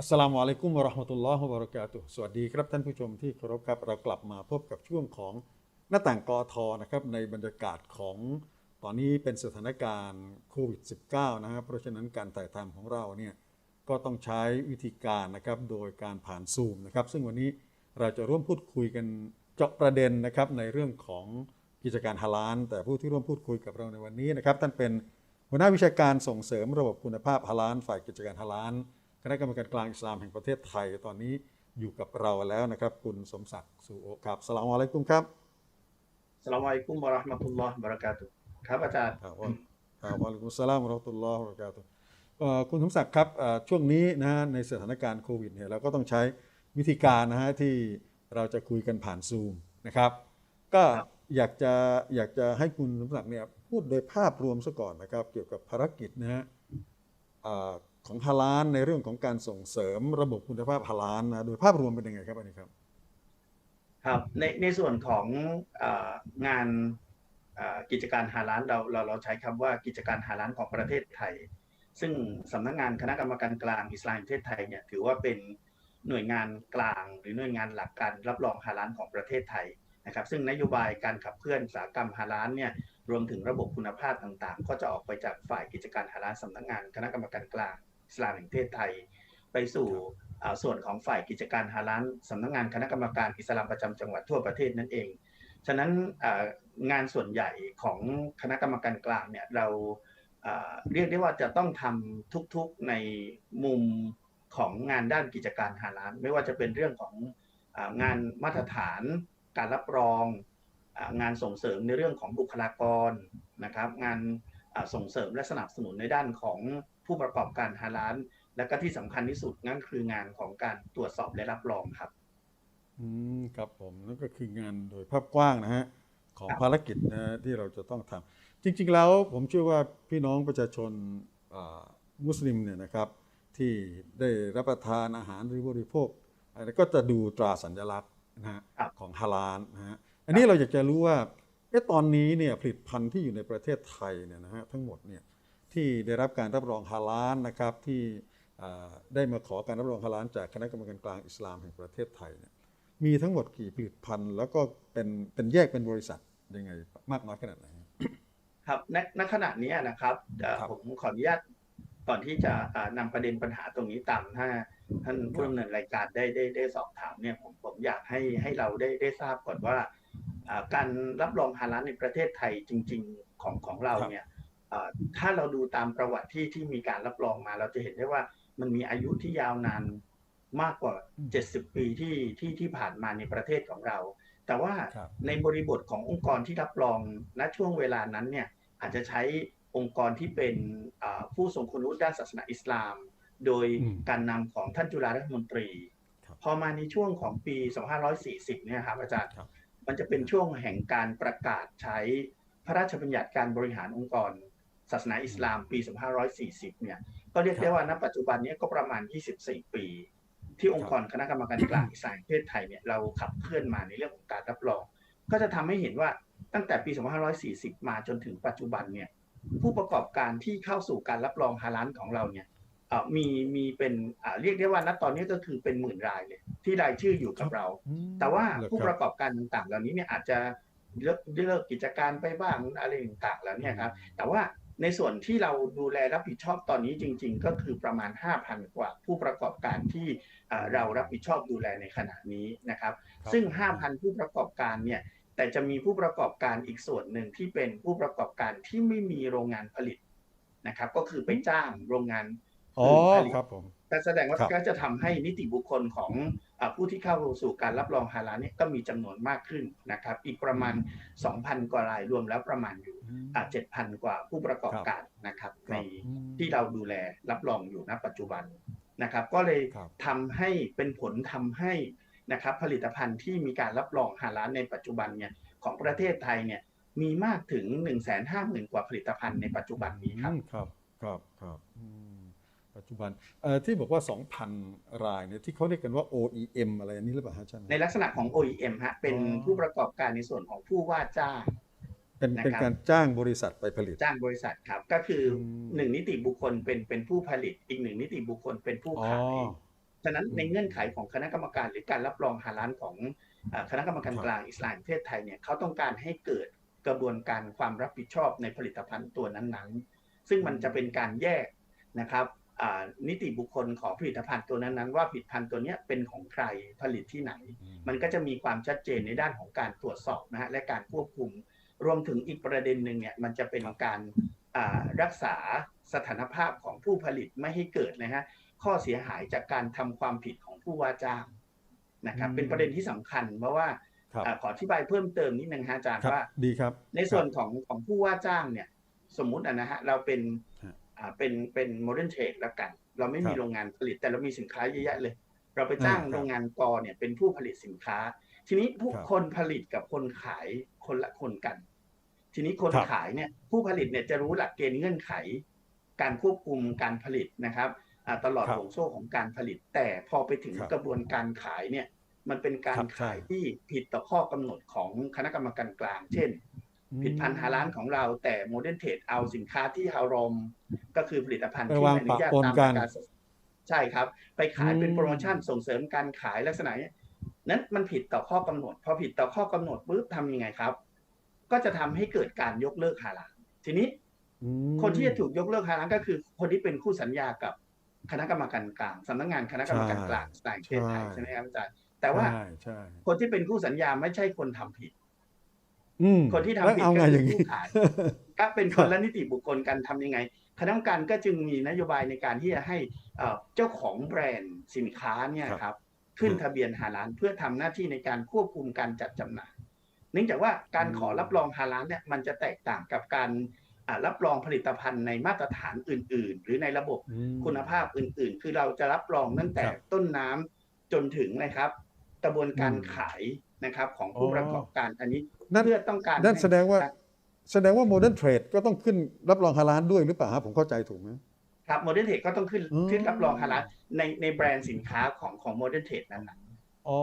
อัสลามุอะลัยกุมวะราะห์มะตุลลอฮ์วะบะเราะกาตุสวัสดีครับท่านผู้ชมที่เคารพครับเรากลับมาพบกับช่วงของหน้าต่างกอทอนะครับในบรรยากาศของตอนนี้เป็นสถานการณ์โควิด -19 นะครับเพราะฉะนั้นการถ่ายทำของเราเนี่ยก็ต้องใช้วิธีการนะครับโดยการผ่านซูมนะครับซึ่งวันนี้เราจะร่วมพูดคุยกันเจาะประเด็นนะครับในเรื่องของกิจการฮาลาลแต่ผู้ที่ร่วมพูดคุยกับเราในวันนี้นะครับท่านเป็นหัวหน้าวิชาการส่งเสริมระบบคุณภาพฮาลาลฝ่ายกิจการฮาลาล คณะกรรมการกลางอิสลามแห่งประเทศไทย ตอนนี้อยู่กับเราแล้วนะครับ คุณสมศักดิ์สุโอครับสลามอะลัยกุมครับสลามอะลัยกุมวะเราะห์มะตุลลอฮ์วะบะเราะกาตุฮ์ครับอาจารย์ครับว่าครับวะอะลัยกุมสลามวะเราะห์มะตุลลอฮ์วะบะเราะกาตุฮ์เอ่อคุณสมศักดิ์ครับเอ่อช่วงนี้นะฮะในสถานการณ์โควิดเนี่ยเราก็ต้องใช้วิธีการนะฮะที่เราจะคุยกันผ่านซูมนะครับ ก็อยากจะอยากจะให้คุณสมศักดิ์เนี่ยพูดโดยภาพรวมซะก่อนนะครับ เกี่ยวกับภารกิจนะฮะอ่า ของฮาลาลในเรื่องของการส่งเสริมระบบคุณภาพฮาลาลนะโดยภาพรวมเป็นยังไงครับอันนี้ครับครับในในส่วนขององานกิจการฮาลาลเราเราเราใช้คำว่ากิจการฮาลาลของประเทศไทย ซึ่งสำนักงานคณะกรรมการกลางอิสลามประเทศไทยเนี่ยถือว่าเป็นหน่วยงานกลางหรือหน่วยงานหลักการรับรองฮาลาลของประเทศไทยนะครับ ซึ่งนโยบายการขับเคลื่อนอุตสาหกรรมฮาลาลเนี่ยรวมถึงระบบคุณภาพต่างๆ ก็จะออกไปจากฝ่ายกิจการฮาลาลสำนักงานคณะกรรมการกลาง สลามแห่งประเทศไทย ไปสู่อ่าส่วนของฝ่ายกิจการฮาลาลสำนักงานคณะกรรมการอิสลามประจำจังหวัดทั่วประเทศนั่นเอง ฉะนั้นอ่างานส่วนใหญ่ของคณะกรรมการกลางเนี่ยเราอ่าเรียกได้ว่าจะต้องทำทุกๆในมุมของงานด้านกิจการฮาลาลไม่ว่าจะเป็นเรื่องของอางานมาตรฐานการรับรองอ่างานส่งเสริมในเรื่องของบุคลากรนะครับ งานอ่า ส่งเสริมและสนับสนุนในด้านของผู้ประกอบการฮาลาลและก็ที่สำคัญที่สุดนั่นคืองานของการตรวจสอบและรับรองครับ อืมครับผมนั่นก็คืองานโดยภาพกว้างนะฮะของครับภารกิจนะฮะที่เราจะต้องทำจริง ๆ แล้วผมเชื่อว่าพี่น้องประชาชนอ่ามุสลิมเนี่ยนะครับ ที่ได้รับประทานอาหารหรือบริโภคอะไรก็จะดูตราสัญลักษณ์นะฮะครับของฮาลาลนะฮะอันนี้เราอยากจะรู้ว่า เอ๊ะตอนนี้เนี่ยผลิตภัณฑ์ที่อยู่ในประเทศไทยเนี่ยนะฮะทั้งหมดเนี่ยที่ได้รับการรับรองฮาลาลนะครับที่อ่าได้มาขอการรับรองฮาลาลจากคณะกรรมการกลางอิสลามแห่งประเทศไทยเนี่ยมีทั้งหมดกี่ผลิตภัณฑ์ แล้วก็เป็นเป็นแยกเป็นบริษัทยังไงมากน้อยขนาดไหนฮะครับณณขณะนี้นะครับเอ่อครับผมขออนุญาตก่อนที่จะอ่านำประเด็นปัญหาตรงนี้ตามถ้าท่านผู้ดำเนินรายการได้ได้ได้สอบถามเนี่ยผมผมอยากให้ให้เราได้ได้ทราบก่อนว่าอ่า การรับรองฮาลาลในประเทศไทยจริง ๆของของเราเนี่ยอ่าถ้าเราดูตามประวัติที่ที่มีการรับรองมา เราจะเห็นได้ว่ามันมีอายุที่ยาวนานมากกว่า 70 ปีที่ที่ที่ผ่านมาในประเทศของเรา แต่ว่าครับในบริบทขององค์กรที่รับรองณช่วงเวลานั้นเนี่ยอาจจะใช้องค์กรที่เป็นอ่าผู้ทรงคุณวุฒิด้านศาสนาอิสลาม โดยอืมการนำของท่านจุฬารัฐมนตรีครับพอมาในช่วงของปี 2540 เนี่ยครับอาจารย์ครับ มันจะเป็นช่วงแห่งการประกาศใช้พระราชบัญญัติการบริหารองค์กร ศาสนาอิสลามปี 2540 เนี่ย ก็เรียกได้ว่าณปัจจุบันนี้ก็ประมาณ 24 ปี ที่องค์กรคณะกรรมการกลางอิสลามแห่งประเทศไทยเนี่ยเราขับเคลื่อนมาในเรื่องของการรับรอง ก็จะทำให้เห็นว่าตั้งแต่ปี 2540 มาจนถึงปัจจุบันเนี่ยผู้ประกอบการที่เข้าสู่การรับรองฮาลาลของเราเนี่ย มีมีเป็นอ่าเรียกได้ว่าณตอนนี้ก็คือเป็นหมื่นรายเลย ที่รายชื่ออยู่กับเราอืมแต่ว่าเหรอผู้คปบระกอบการต่างๆ เหล่านี้เนี่ยอาจจะเลิกเลิกกิจการไปบ้างอะไรต่างๆแล้วเนี่ยครับ แต่ว่าในส่วนที่เราดูแลรับผิดชอบตอนนี้จริง ๆ ก็คือประมาณ 5,000 กว่าผู้ประกอบการที่เอ่อเรารับผิดชอบดูแลในขณะนี้นะครับครับ ซึ่ง 5,000 ผู้ประกอบการเนี่ยแต่จะมีผู้ประกอบการอีกส่วนหนึ่งที่เป็นผู้ประกอบการที่ไม่มีโรงงานผลิตนะครับ ก็คือไปจ้างโรงงาน อ๋ออื่นผลิตครับผมก็แสดงว่าครับก็จะททำให้นิติบุคคลของอาผู้ที่เข้าสู่การรับรองฮาลาลเนี่ยก็มีจำนวนมากขึ้นนะครับ อีกประมาณ 2,000 กว่ารายรวมแล้วประมาณอยู่อืมอ่า7,000กว่าผู้ประกอบการนะครับคในรับอืมที่เราดูแลรับรองอยู่ณปัจจุบันนะครับ ก็เลยครับทำให้เป็นผลทำให้นะครับผลิตภัณฑ์ที่มีการรับรองฮาลาลในปัจจุบันเนี่ยของประเทศไทยเนี่ยมีมากถึง 150,000 กว่าผลิตภัณฑ์ในปัจจุบันนี้ครับอืมครับครับครับอืม ปัจจุบันเอ่อที่บอกว่า 2,000 รายเนี่ยที่เขาเรียกกันว่า OEM อะไรอันนี้หรือเปล่าฮะอาจารย์ในลักษณะของ OEM ฮะเป็นอ๋อผู้ประกอบการในส่วนของผู้ว่าจ้างเป็นนะครับเป็นการจ้างบริษัทไปผลิต จ้างบริษัทครับ ก็คืออมหนึ่งนิติบุคคลเป็นเป็นผู้ผลิต อีกหนึ่งนิติบุคคลเป็นผู้อ๋อขาย ฉะนั้นในเงื่อนไขของคณะกรรมการหรือการรับรองฮาลาลของเอ่อคณะกรรมการครับกลางอิสลามแห่งประเทศไทยเนี่ยเขาต้องการให้เกิดกระบวนการความรับผิดชอบในผลิตภัณฑ์ตัวนั้นๆ ซึ่งมันจะเป็นการแยกนะครับอ่า นิติบุคคลของผลิตภัณฑ์ตัวนั้นๆว่าผลิตภัณฑ์ตัวเนี้ยเป็นของใครผลิตที่ไหน มันก็จะมีความชัดเจนในด้านของการตรวจสอบนะฮะและการควบคุม รวมถึงอีกประเด็นหนึ่งเนี่ยมันจะเป็นการอ่ารักษาสถานภาพของผู้ผลิตไม่ให้เกิดนะฮะข้อเสียหายจากการทำความผิดของผู้ว่าจ้างนะครับอืมเป็นประเด็นที่สำคัญเพราะว่าครับอ่าขออธิบายเพิ่มเติมนิดนึงฮะอาจารย์ครับว่าดีครับ ในส่วนของของผู้ว่าจ้างเนี่ย สมมุติอะนะฮะเราเป็นฮะอ่า เป็นเป็นโมเดิร์นเทรดแล้วกัน เราไม่ครัมีบโรงงานผลิตแต่เรามีสินค้าเยอะแยะเลย เราไปจ้างอ่าครับโรงงานกอเนี่ยเป็นผู้ผลิตสินค้า ทีนี้ผู้ครับคนผลิตกับคนขายคนละคนกัน ทีนี้คนครับขายเนี่ยผู้ผลิตเนี่ยจะรู้หลักเกณฑ์เงื่อนไข การควบคุมการผลิตนะครับอ่าตลอดครับห่วงโซ่ของการผลิต แต่พอไปถึงครับกระบวนการขายเนี่ยมันเป็นการครับใช่ขายที่ผิดต่อข้อกำหนดของคณะกรรมการกลาง เช่น ผลิตภัณฑ์ฮาลาลของเราแต่โมเดิร์นเทรดเอาสินค้าที่ฮารอม ก็คือผลิตภัณฑ์ไปที่วางไม่อนุญาตปะปนตามกัหลันกการศาสใช่ครับ ไปขายเป็นอืมโปรโมชั่นส่งเสริมการขายลักษณะเนี้ยนั้นมันผิดต่อข้อกำหนด พอผิดต่อข้อกำหนดปุ๊บทำยังไงครับ ก็จะทำให้เกิดการยกเลิกฮาลาลทีนี้อืมคนที่จะถูกยกเลิกฮาลาลก็คือ คนที่เป็นคู่สัญญากับคณะกรรมการกลางสำนักงานคณะกรรมการกลางสไตล์ประเทศไทยใช่ใช่ไหมครับอาจารย์แต่ว่าใช่ใช่คนที่เป็นคู่สัญญาไม่ใช่คนทำผิดอืม คนที่ทำแล้วผิดเอาไงก็อคืย่างอนี้ผู้ขายก็เป็นคนละนิติบุคคลกันทำยังไง คณะกรรมการก็จึงมีนโยบายในการที่จะให้เอ่อเจ้าของแบรนด์สินค้าเนี่ยครับครับขึ้นอืมทะเบียนฮาลาลเพื่อทำหน้าที่ในการควบคุมการจัดจำหน่าย เนื่องจากว่าการอืมขอรับรองฮาลาลเนี่ยมันจะแตกต่างกับการอ่ารับรองผลิตภัณฑ์ในมาตรฐานอื่น ๆ หรือในระบบอืมคุณภาพอื่น ๆ คือเราจะรับรองตั้งแต่ครับต้นน้ำจนถึงนะครับ กระบวนการอืมขาย นะครับของผู้อ๋อประกอบการอันนี้นั่นเพื่อต้องการนั่นให้แสดงว่าแสดงว่าโมเดิร์นเทรดก็ต้องขึ้นรับรองฮาลาลด้วยหรือเปล่าครับผมเข้าใจถูกไหมครับโมเดิร์นเทรดก็ต้องขึ้นอืมขึ้นรับรองฮาลาลในในแบรนด์สินค้าของของโมเดิร์นเทรดนั้นนะอ๋อ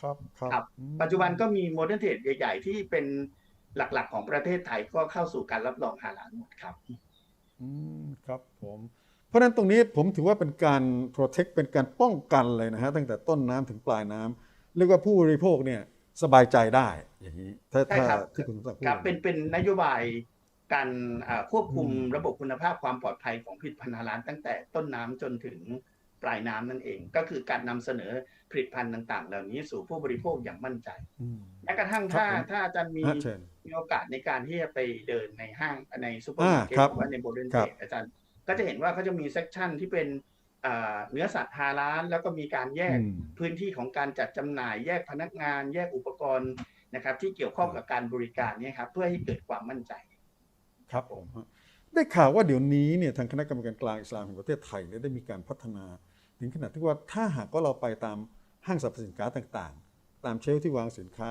ครับครับครับอืมปัจจุบันก็มีโมเดิร์นเทรดใหญ่ๆ ที่เป็นหลักๆ ของประเทศไทยก็เข้าสู่การรับรองฮาลาลหมดครับอืมครับผมเพราะฉะนั้นตรงนี้ผมถือว่าเป็นการ protect เป็นการป้องกันเลยนะฮะตั้งแต่ต้นน้ำถึงปลายน้ำ เรียกว่าผู้บริโภคเนี่ยสบายใจได้อย่างนี้ถ้าใช่ถ้าครับที่คุณสมศักดิ์พูดครับเป็นเป็นนโยบายการอ่าควบคุมอืมระบบคุณภาพความปลอดภัยของผลิตภัณฑ์ฮาลาลตั้งแต่ต้นน้ำจนถึงปลายน้ำนั่นเอง ก็คือการนำเสนอผลิตภัณฑ์ต่าง ๆ เหล่านี้สู่ผู้บริโภคอย่างมั่นใจอืมแม้กระทั่งครับถ้าผมถ้าอาจารย์มีฮะเชิญมีโอกาสในการที่จะไปเดินในห้างในซูเปอร์มาร์เก็ตอ่าครับหรือว่าในโมเดิร์นคเทรัรบดอาจารย์ก็จะเห็นว่าเขาจะมีเซกชันที่เป็นอ่า เนื้อสัตว์ฮาลาลแล้วก็มีการแยกอืมพื้นที่ของการจัดจำหน่าย แยกพนักงาน แยกอุปกรณ์นะครับ ที่เกี่ยวข้องกับการบริการเนี่ยครับเพื่อให้เกิดความมั่นใจ ครับผมฮะได้ข่าวว่าเดี๋ยวนี้เนี่ยทางคณะกรรมการกลางอิสลามแห่งประเทศไทยเนี่ยได้มีการพัฒนา ถึงขนาดที่ว่าถ้าหากว่าเราไปตามห้างสรรพสินค้าต่างๆ ตามเชลฟ์ที่วางสินค้า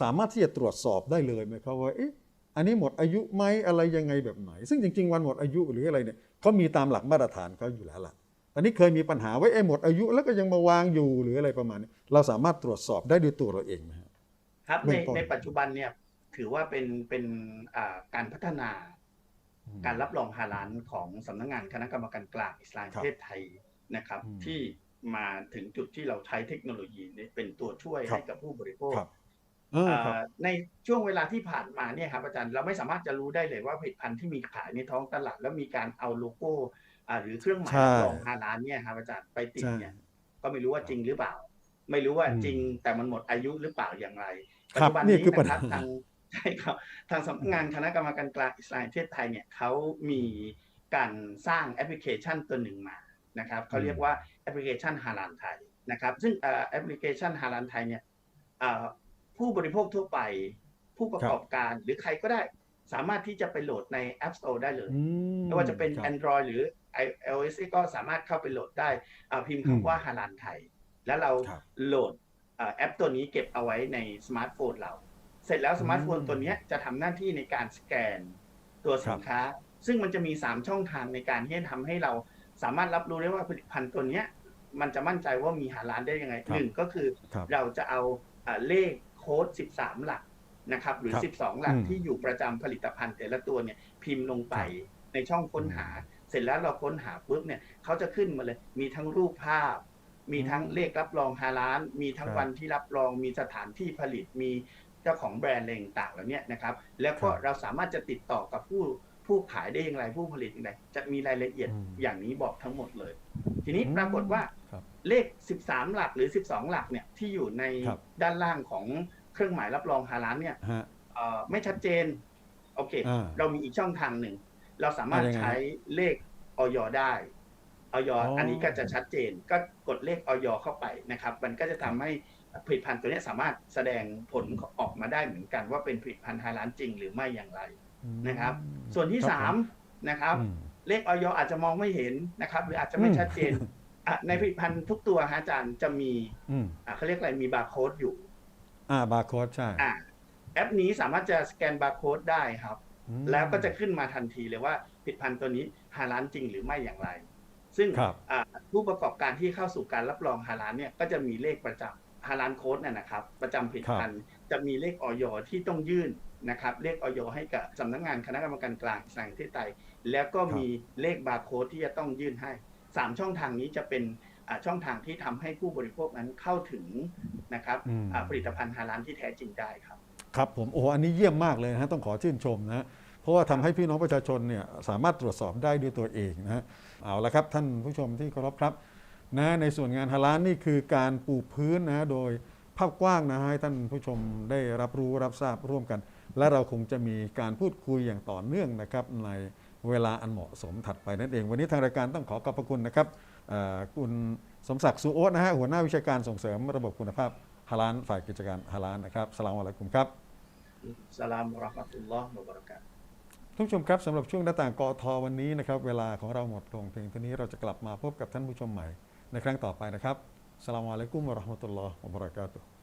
สามารถที่จะตรวจสอบได้เลยไหมครับว่าเอ๊ะอันนี้หมดอายุไหมอะไรยังไงแบบไหน ซึ่งจริง ๆ วันหมดอายุหรืออะไรเนี่ยเขามีตามหลักมาตรฐานเขาอยู่แล้วล่ะต อนนี้เคยมีปัญหาว่าเอ๊ะหมดอายุแล้วก็ยังมาวางอยู่หรืออะไรประมาณนี้เราสามารถตรวจสอบได้ด้วยตัวเราเองไหมฮะครับเบื้ในองต้นในปัจจุบันเนี่ยถือว่าเป็นเป็นอ่าการพัฒนาการรับรองฮาลาลของสำนักงานคณะกรรมการกลางอิสลามครับประเทศไทยนะครับอืมที่มาถึงจุดที่เราใช้เทคโนโลยีเนี่ยเป็นตัวช่วยครับให้กับผู้บริโภคครับอ่าครับเอ่อในช่วงเวลาที่ผ่านมาเนี่ยครับอาจารย์เราไม่สามารถจะรู้ได้เลยว่าผลิตภัณฑ์ที่มีขายในท้องตลาด แล้วมีการเอาโลโก้อ่า หรือเครื่องหมายใช่รับรองฮาลาลเนี่ยครับอาจารย์ไปติดใช่เนี่ย ก็ไม่รู้ว่าจริงหรือเปล่า ไม่รู้ว่าอืมจริงแต่มันหมดอายุหรือเปล่าอย่างไรคปัจรับจุบันนี่นี้คือปัญนะคหารับทางใช่ครับทางสำนักงานคณะกรรมการกลางอิสลามแห่งประเทศไทยเนี่ยเขามีการสร้างแอปพลิเคชันตัวหนึ่งมานะครับเขาเรียกว่าแอปพลิเคชันฮาลาลไทยนะครับ ซึ่งเอ่อแอปพลิเคชันฮาลาลไทยเนี่ยเอ่อผู้บริโภคทั่วไปผู้ประกอบการหรือใครก็ได้สามารถที่จะไปโหลดใน App Store ได้เลยอืไม่ว่าจะเป็นครับ Android หรือ iOS ก็สามารถเข้าไปโหลดได้อ่าพิมพ์อืมคำว่าฮาลาลไทย แล้วเราครับโหลดอ่าแอปตัวนี้เก็บเอาไว้ในสมาร์ทโฟนเรา เสร็จแล้วสมาร์ทโฟนอืมตัวเนี้ยจะทำหน้าที่ในการสแกนตัวสินค้า ซึ่งมันจะมี 3 ช่องทางในการที่จะทำให้เราสามารถรับรู้ได้ว่าผลิตภัณฑ์ตัวเนี้ยมันจะมั่นใจว่ามีฮาลาลได้ยังไงครับหนึ่งก็คือครับเราจะเอาอ่าเลขโค้ด 13 หลักนะครับหรือครับ12 หลักอืมที่อยู่ประจำผลิตภัณฑ์แต่ละตัวเนี่ยพิมพ์ลงไปครับในช่องค้นหาเส ร็จแล้วเราค้นหาปุ๊บเนี่ยเขาจะขึ้นมาเลย มีทั้งรูปภาพ มีทั้งเลขรับรองฮาลาลมีทั้งครับวันที่รับรอง มีสถานที่ผลิต มีเจ้าของแบรนด์อะไรต่างๆเหล่านี้นะครับ แล้วก็ครับเราสามารถจะติดต่อกับผู้ผู้ขายได้อย่างไรผู้ผลิตอย่างไรจะมีรายละเอียดอืมอย่างนี้บอกทั้งหมดเลย ทีนี้อืมปรากฏว่าครับเลข 13 หลักหรือ 12 หลักเนี่ยที่อยู่ในครับด้านล่างของเครื่องหมายรับรองฮาลาลเนี่ยฮะเอ่อไม่ชัดเจน โอเคอ่าเรามีอีกช่องทางหนึ่ง เราสามารถอ่ายังไงใช้เลขออยได้ออยอ๋ออัอันนี้ก็จะชัดเจนก็กดเลขออยเข้าไปนะครับ มันก็จะทำให้ผลิตภัณฑ์ตัวเนี้ยสามารถแสดงผลออกมาได้เหมือนกัน ว่าเป็นผลิตภัณฑ์ฮาลาลจริงหรือไม่อย่างไรนะครับ ส่วนที่ครับสามนะครับอืมเลขออยอาจจะมองไม่เห็นนะครับ หรืออาจจะไม่อืมชัดเจนอะในผลิตภัณฑ์ทุกตัวฮะอาจารย์จะมีอืมอะเขาเรียกอะไรมีบาร์โค้ดอยู่ อ่าบาร์โค้ดใช่อะแอปนี้สามารถจะสแกนบาร์โค้ดได้ครับอืม แล้วก็จะขึ้นมาทันทีเลยว่าผลิตภัณฑ์ตัวนี้ฮาลาลจริงหรือไม่อย่างไร ซึ่งครับอ่าผู้ประกอบการที่เข้าสู่การรับรองฮาลาลเนี่ยก็จะมีเลขประจำฮาลาลโค้ดน่ะนะครับ ประจำผลิตภัณฑ์จะมีเลขออยที่ต้องยื่นนะครับเลขออยให้กับสำนักงานคณะกรรมการกลางอิสลามแห่งประเทศไทยแล้วก็มีเลขบาร์โค้ดที่จะต้องยื่นให้สามช่องทางนี้จะเป็นอ่าช่องทางที่ทำให้ผู้บริโภคนั้นเข้าถึงนะครับอืมอ่าผลิตภัณฑ์ฮาลาลที่แท้จริงได้ครับ ครับผมโอ้อันนี้เยี่ยมมากเลยนะฮะต้องขอชื่นชมนะเพราะว่าทำให้พี่น้องประชาชนเนี่ยสามารถตรวจสอบได้ด้วยตัวเองนะเอาละครับท่านผู้ชมที่เคารพครับนะในส่วนงานฮาลาลนี่คือการปูพื้นนะโดยภาพกว้างนะให้ท่านผู้ชมได้รับรู้รับทราบร่วมกัน และเราคงจะมีการพูดคุยอย่างต่อเนื่องนะครับในเวลาอันเหมาะสมถัดไปนั่นเอง วันนี้ทางรายการต้องขอขอบพระคุณนะครับคุณสมศักดิ์สุโอตนะฮะหัวหน้าวิชาการส่งเสริมระบบคุณภาพฮาลาลฝ่ายกิจการฮาลาลนะครับสลามอะลัยกุมครับ สลามวะเราะห์มะตุลลอฮ์วะบะเราะกาตุท่านผู้ชมครับสำหรับช่วงหน้าต่างกอทอวันนี้นะครับ เวลาของเราหมดลงเพียงเท่านี้เราจะกลับมาพบกับท่านผู้ชมใหม่ในครั้งต่อไปนะครับสลามอะลัยกุมวะเราะห์มะตุลลอฮ์วะบะเราะกาตุฮ์